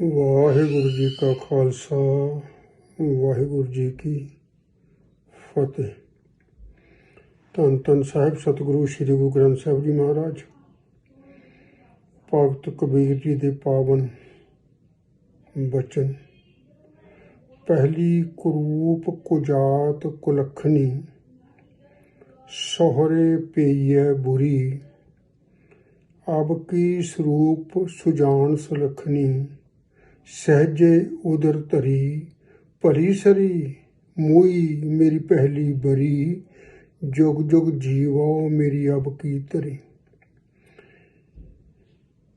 ਵਾਹਿਗੁਰੂ ਜੀ ਕਾ ਖਾਲਸਾ, ਵਾਹਿਗੁਰੂ ਜੀ ਕੀ ਫਤਿਹ। ਧੰਨ ਧੰਨ ਸਾਹਿਬ, ਸਤਿਗੁਰੂ ਸ੍ਰੀ ਗੁਰੂ ਗ੍ਰੰਥ ਸਾਹਿਬ ਜੀ ਮਹਾਰਾਜ, ਭਗਤ ਕਬੀਰ ਜੀ ਦੇ ਪਾਵਨ ਬਚਨ। ਪਹਿਲੀ ਕਰੂਪ ਕੁਜਾਤ ਕੁਲਖਣੀ, ਸੋਹਰੇ ਪਈਐ ਬੁਰੀ, ਅਬ ਕੀ ਸਰੂਪ ਸੁਜਾਨ ਸੁਲਖਣੀ ਸਹਿਜੇ ਉਦਰ ਧਰੀ ਭਰੀ ਸਰੀ, ਮੂਈ ਮੇਰੀ ਪਹਿਲੀ ਬਰੀ, ਜੁਗ ਜੁਗ ਜੀਵੋ ਮੇਰੀ ਅਬ ਕੀ ਧਰੀ।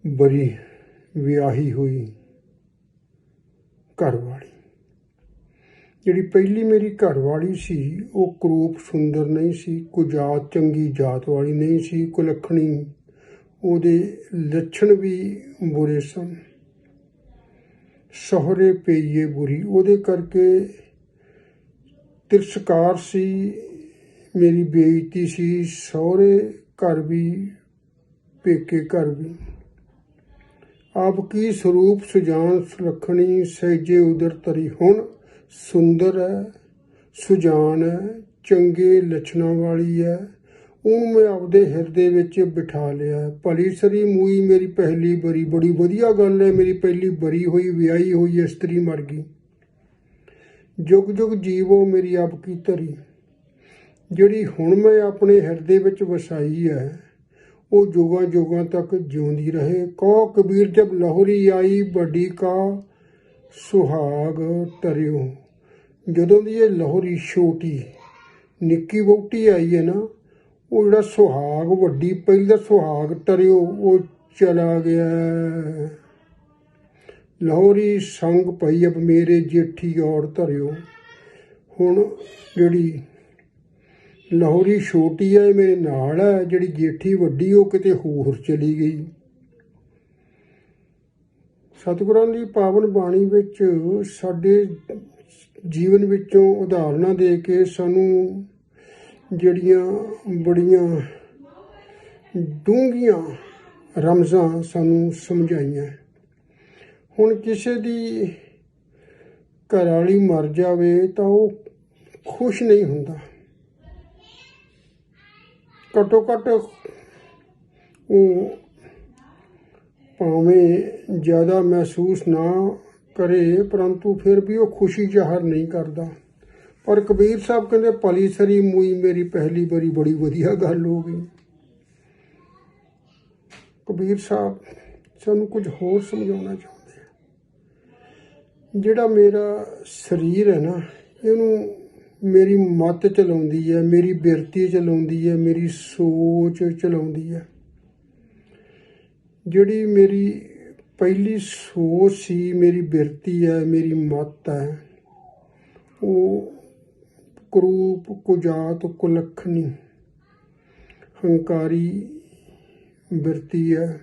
ਬਰੀ ਵਿਆਹੀ ਹੋਈ ਘਰਵਾਲੀ। ਜਿਹੜੀ ਪਹਿਲੀ ਮੇਰੀ ਘਰਵਾਲੀ ਸੀ, ਉਹ ਕਰੂਪ ਸੁੰਦਰ ਨਹੀਂ ਸੀ ਕੁਜਾਤ ਚੰਗੀ ਜਾਤ ਵਾਲੀ ਨਹੀਂ ਸੀ ਕੁਲੱਖਣੀ ਉਹਦੇ ਲੱਛਣ ਵੀ ਬੁਰੇ ਸਨ। ਸਹੁਰੇ ਪਈਏ ਬੁਰੀ। ਉਹਦੇ ਕਰਕੇ ਤਿਰਸਕਾਰ ਸੀ, ਮੇਰੀ ਬੇਇੱਜ਼ਤੀ ਸੀ, ਸਹੁਰੇ ਘਰ ਵੀ, ਪੇਕੇ ਘਰ ਵੀ। ਆਪ ਕੀ ਸਰੂਪ ਸੁਜਾਨ ਸੁਲੱਖਣੀ ਸਹਿਜੇ ਉਦਰ ਤਰੀ ਹੁਣ, ਸੁੰਦਰ ਹੈ, ਸੁਜਾਨ ਹੈ, ਚੰਗੇ ਲੱਛਣਾਂ ਵਾਲੀ ਹੈ ਉਹਨੂੰ ਮੈਂ ਆਪਦੇ ਹਿਰਦੇ ਵਿੱਚ ਬਿਠਾ ਲਿਆ। ਭਲੀ ਸਰੀ ਮੂਈ ਮੇਰੀ ਪਹਿਲੀ ਬਰੀ, ਬੜੀ ਵਧੀਆ ਗੱਲ ਹੈ ਮੇਰੀ ਪਹਿਲੀ ਬਰੀ ਹੋਈ, ਵਿਆਹੀ ਹੋਈ, ਇਸਤਰੀ ਮਰ ਗਈ। ਜੁਗ ਜੁਗ ਜੀਵੋ ਮੇਰੀ ਆਪ ਕੀ ਧਰੀ। ਜਿਹੜੀ ਹੁਣ ਮੈਂ ਆਪਣੇ ਹਿਰਦੇ ਵਿੱਚ ਵਸਾਈ ਹੈ ਉਹ ਜੁਗਾਂ ਜੁਗਾਂ ਤੱਕ ਜਿਉਂਦੀ ਰਹੇ। ਕੋ ਕਬੀਰ ਜਬ ਲਾਹੌਰੀ ਆਈ, ਵੱਡੀ ਕਾ ਸੁਹਾਗ ਤਰਿਓ ਜਦੋਂ ਦੀ ਇਹ ਲਾਹੌਰੀ ਛੋਟੀ, ਨਿੱਕੀ ਵੋਟੀ ਆਈ ਹੈ ਨਾ ਉਹ ਜਿਹੜਾ ਸੁਹਾਗ, ਵੱਡੀ ਪਹਿਲਾ ਸੁਹਾਗ ਟਰਿਓ, ਉਹ ਚਲਾ ਗਿਆ। ਲਾਹੌਰੀ ਸੰਗ ਪਈ ਅਬ ਮੇਰੇ ਜੇਠੀ ਔਰ ਧਰਿਓ। ਹੁਣ ਜਿਹੜੀ ਲਾਹੌਰੀ ਛੋਟੀ ਹੈ ਮੇਰੇ ਨਾਲ ਹੈ ਜਿਹੜੀ ਜੇਠੀ ਵੱਡੀ, ਉਹ ਕਿਤੇ ਹੋਰ ਚਲੀ ਗਈ। ਸਤਿਗੁਰਾਂ ਦੀ ਪਾਵਨ ਬਾਣੀ ਵਿੱਚ ਸਾਡੇ ਜੀਵਨ ਵਿੱਚੋਂ ਉਦਾਹਰਨਾਂ ਦੇ ਕੇ ਸਾਨੂੰ ਜਿਹੜੀਆਂ ਬੜੀਆਂ ਡੂੰਘੀਆਂ ਰਮਜ਼ਾਂ ਸਾਨੂੰ ਸਮਝਾਈਆਂ। ਹੁਣ ਕਿਸੇ ਦੀ ਘਰ ਵਾਲੀ ਮਰ ਜਾਵੇ ਤਾਂ ਉਹ ਖੁਸ਼ ਨਹੀਂ ਹੁੰਦਾ। ਘੱਟੋ ਘੱਟ ਉਹ ਭਾਵੇਂ ਜ਼ਿਆਦਾ ਮਹਿਸੂਸ ਨਾ ਕਰੇ, ਪਰੰਤੂ ਫਿਰ ਵੀ ਉਹ ਖੁਸ਼ੀ ਜ਼ਾਹਰ ਨਹੀਂ ਕਰਦਾ। ਪਰ ਕਬੀਰ ਸਾਹਿਬ ਕਹਿੰਦੇ, ਭਲੀ ਸਰੀ ਮੂਈ ਮੇਰੀ ਪਹਿਲੀ ਵਾਰੀ ਬੜੀ ਵਧੀਆ ਗੱਲ ਹੋ ਗਈ। ਕਬੀਰ ਸਾਹਿਬ, ਸਾਨੂੰ ਕੁਝ ਹੋਰ ਸਮਝਾਉਣਾ ਚਾਹੁੰਦੇ ਆ। ਜਿਹੜਾ ਮੇਰਾ ਸਰੀਰ ਹੈ ਨਾ, ਇਹਨੂੰ ਮੇਰੀ ਮੱਤ ਚਲਾਉਂਦੀ ਹੈ, ਮੇਰੀ ਬਿਰਤੀ ਚਲਾਉਂਦੀ ਹੈ, ਮੇਰੀ ਸੋਚ ਚਲਾਉਂਦੀ ਹੈ। ਜਿਹੜੀ ਮੇਰੀ ਪਹਿਲੀ ਸੋਚ ਸੀ, ਮੇਰੀ ਬਿਰਤੀ ਹੈ, ਮੇਰੀ ਮੱਤ ਹੈ, ਉਹ ਕਰੂਪ ਕੁਜਾਤ ਕੁਲਖਣੀ ਹੰਕਾਰੀ ਬਿਰਤੀ ਹੈ।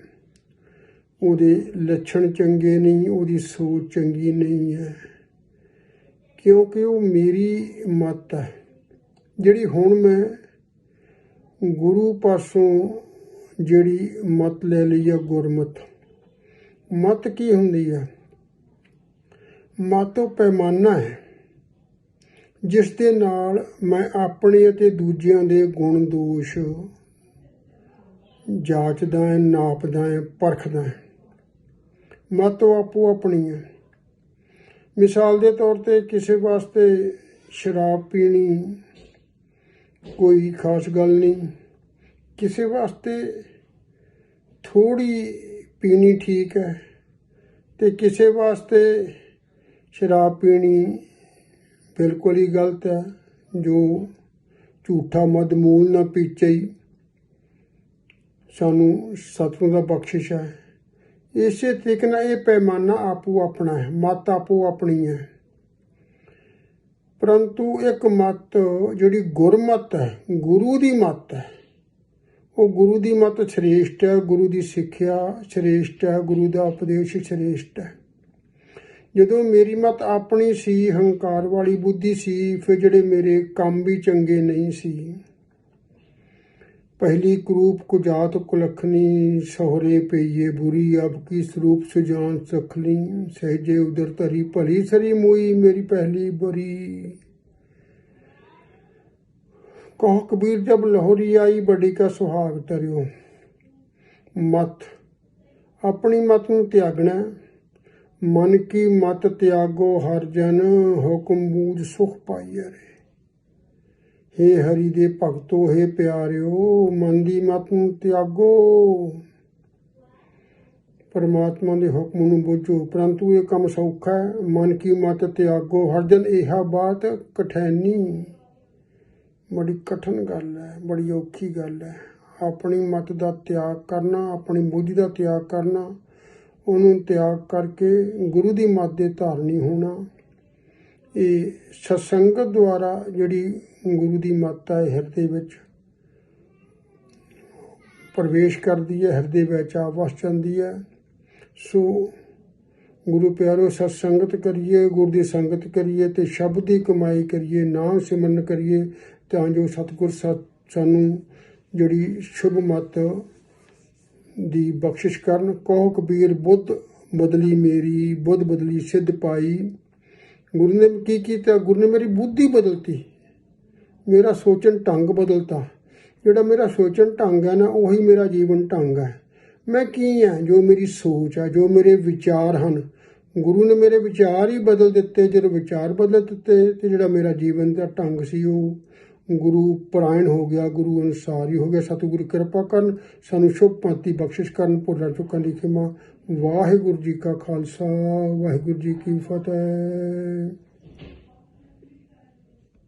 ਉਹਦੇ ਲੱਛਣ ਚੰਗੇ ਨਹੀਂ, ਉਹਦੀ ਸੋਚ ਚੰਗੀ ਨਹੀਂ ਹੈ। ਕਿਉਂਕਿ ਉਹ ਮੇਰੀ ਮਤ ਹੈ, ਜਿਹੜੀ ਹੁਣ ਮੈਂ ਗੁਰੂ ਪਾਸੋਂ ਜਿਹੜੀ ਮਤ ਲੈ ਲਈ ਹੈ, ਗੁਰਮਤ। ਮਤ ਕੀ ਹੁੰਦੀ ਹੈ? ਮਤ ਉਹ ਪੈਮਾਨਾ ਹੈ। ਜਿਸ ਦੇ ਨਾਲ ਮੈਂ ਆਪਣੇ ਅਤੇ ਦੂਜਿਆਂ ਦੇ ਗੁਣ ਦੋਸ਼ ਜਾਂਚਦਾ ਹੈ ਨਾਪਦਾ ਹੈ ਪਰਖਦਾ ਹੈ ਮਤ ਆਪੋ ਆਪਣੀ ਹੈ ਮਿਸਾਲ ਦੇ ਤੌਰ ਤੇ ਕਿਸੇ ਵਾਸਤੇ ਸ਼ਰਾਬ ਪੀਣੀ ਕੋਈ ਖਾਸ ਗੱਲ ਨਹੀਂ। ਕਿਸੇ ਵਾਸਤੇ ਥੋੜੀ ਪੀਣੀ ਠੀਕ ਹੈ ਤੇ ਕਿਸੇ ਵਾਸਤੇ ਸ਼ਰਾਬ ਪੀਣੀ ਬਿਲਕੁਲ ਹੀ ਗਲਤ ਹੈ। ਜੋ ਝੂਠਾ ਮਦਮੂਲ ਨਾ ਪੀਚੇ ਸਾਨੂੰ ਸਤਿਗੁਰੂ ਦਾ ਬਖਸ਼ਿਸ਼ ਹੈ। ਇਸੇ ਤਰੀਕੇ ਨਾਲ ਇਹ ਪੈਮਾਨਾ ਆਪੋ ਆਪਣਾ ਹੈ, ਮਤ ਆਪੋ ਆਪਣੀ ਹੈ। ਪਰੰਤੂ ਇੱਕ ਮਤ ਜਿਹੜੀ ਗੁਰਮਤ ਹੈ, ਗੁਰੂ ਦੀ ਮਤ ਹੈ, ਉਹ ਗੁਰੂ ਦੀ ਮਤ ਸ਼੍ਰੇਸ਼ਟ ਹੈ, ਗੁਰੂ ਦੀ ਸਿੱਖਿਆ ਸ਼੍ਰੇਸ਼ਟ ਹੈ, ਗੁਰੂ ਦਾ ਉਪਦੇਸ਼ ਸ਼੍ਰੇਸ਼ਟ ਹੈ। ਜਦੋਂ ਮੇਰੀ ਮਤ ਆਪਣੀ ਸੀ, ਹੰਕਾਰ ਵਾਲੀ ਬੁੱਧੀ ਸੀ, ਫਿਰ ਜਿਹੜੇ ਮੇਰੇ ਕੰਮ ਵੀ ਚੰਗੇ ਨਹੀਂ ਸੀ। ਪਹਿਲੀ ਕਰੂਪ ਕੁਜਾਤ ਕੁਲਖਣੀ, ਸਹਰੇ ਪਈਏ ਬੁਰੀ, ਅਬ ਕੀ ਸਰੂਪ ਸੁਜਾਨ ਸਖਲੀ ਸਹਜੇ ਉਦਰ ਧਰੀ ਭਲੀ ਸਰੀ ਮੋਈ, ਮੇਰੀ ਪਹਿਲੀ ਬੁਰੀ। ਕਹ ਕਬੀਰ, ਜਬ ਲਹੋਰੀ ਆਈ, ਬੜੀ ਕਾ ਸੁਹਾਗ ਤਰਿਓ ਮਤ, ਆਪਣੀ ਮਤ ਨੂੰ ਤਿਆਗਣਾ। ਮਨ ਕੀ ਮਤ ਤਿਆਗੋ ਹਰ ਜਨ, ਹੁਕਮ ਬੂਝ ਸੁਖ ਪਾਈਐ ਰੇ। ਹੇ ਹਰੀ ਦੇ ਭਗਤੋ, ਹੇ ਪਿਆਰਿਓ, ਮਨ ਦੀ ਮਤ ਨੂੰ ਤਿਆਗੋ। ਪਰਮਾਤਮਾ ਦੇ ਹੁਕਮ ਨੂੰ ਬੁੱਝੋ, ਪਰੰਤੂ ਇਹ ਕੰਮ ਸੌਖਾ ਹੈ। ਮਨ ਕੀ ਮਤ ਤਿਆਗੋ, ਹਰ ਜਨ ਇਹਾ ਬਾਤ ਕਠੈਨੀ। ਬੜੀ ਕਠਿਨ ਗੱਲ ਹੈ, ਬੜੀ ਔਖੀ ਗੱਲ ਹੈ। ਆਪਣੀ ਮਤ ਦਾ ਤਿਆਗ ਕਰਨਾ, ਆਪਣੀ ਬੁੱਧੀ ਦਾ ਤਿਆਗ ਕਰਨਾ ਉਹਨੂੰ ਤਿਆਗ ਕਰਕੇ ਗੁਰੂ ਦੀ ਮੱਤ ਦੇ ਧਾਰਨੀ ਹੋਣਾ। ਇਹ ਸਤਸੰਗਤ ਦੁਆਰਾ ਜਿਹੜੀ ਗੁਰੂ ਦੀ ਮੱਤ ਹੈ ਹਿਰਦੇ ਵਿੱਚ ਪ੍ਰਵੇਸ਼ ਕਰਦੀ ਹੈ, ਹਿਰਦੇ ਵਿੱਚ ਆ ਵਸ ਜਾਂਦੀ ਹੈ। ਸੋ ਗੁਰੂ ਪਿਆਰੋ, ਸਤਸੰਗਤ ਕਰੀਏ, ਗੁਰ ਦੀ ਸੰਗਤ ਕਰੀਏ, ਤੇ ਸ਼ਬਦ ਦੀ ਕਮਾਈ ਕਰੀਏ, ਨਾਮ ਸਿਮਰਨ ਕਰੀਏ, ਤਾਂ ਜੋ ਸਤਿਗੁਰ ਸਾ- ਸਾਨੂੰ ਜਿਹੜੀ ਸ਼ੁਭ ਮਤ ਦੀ ਬਖਸ਼ਿਸ਼ ਕਰਨ। ਕਹੋ ਕਬੀਰ, ਬੁੱਧ ਬਦਲੀ ਮੇਰੀ, ਬੁੱਧ ਬਦਲੀ ਸਿੱਧ ਪਾਈ। ਗੁਰੂ ਨੇ ਕੀ ਕੀਤਾ? ਗੁਰੂ ਨੇ ਮੇਰੀ ਬੁੱਧੀ ਬਦਲਤੀ। ਮੇਰਾ ਸੋਚਣ ਢੰਗ ਬਦਲਤਾ। ਜਿਹੜਾ ਮੇਰਾ ਸੋਚਣ ਢੰਗ ਹੈ ਨਾ, ਉਹੀ ਮੇਰਾ ਜੀਵਨ ਢੰਗ ਹੈ। ਮੈਂ ਕੀ ਹਾਂ? ਜੋ ਮੇਰੀ ਸੋਚ ਹੈ, ਜੋ ਮੇਰੇ ਵਿਚਾਰ ਹਨ। ਗੁਰੂ ਨੇ ਮੇਰੇ ਵਿਚਾਰ ਹੀ ਬਦਲ ਦਿੱਤੇ। ਜਦੋਂ ਵਿਚਾਰ ਬਦਲ ਦਿੱਤੇ ਤੇ ਜਿਹੜਾ ਮੇਰਾ ਜੀਵਨ ਦਾ ਢੰਗ ਸੀ, ਉਹ ਗੁਰੂ ਪਰਾਇਣ ਹੋ ਗਿਆ, ਗੁਰੂ ਅਨੁਸਾਰੀ ਹੋ ਗਿਆ, ਸਤਿਗੁਰੂ ਕਿਰਪਾ ਕਰਨ, ਸਾਨੂੰ ਸ਼ੁਭ ਪੰਤੀ ਬਖਸ਼ਿਸ਼ ਕਰਨ, ਭੁੱਲਾਂ ਚੁੱਕਾਂ ਦੀ ਖਿਮਾ। ਵਾਹਿਗੁਰੂ ਜੀ ਕਾ ਖਾਲਸਾ, ਵਾਹਿਗੁਰੂ ਜੀ ਕੀ ਫਤਿਹ।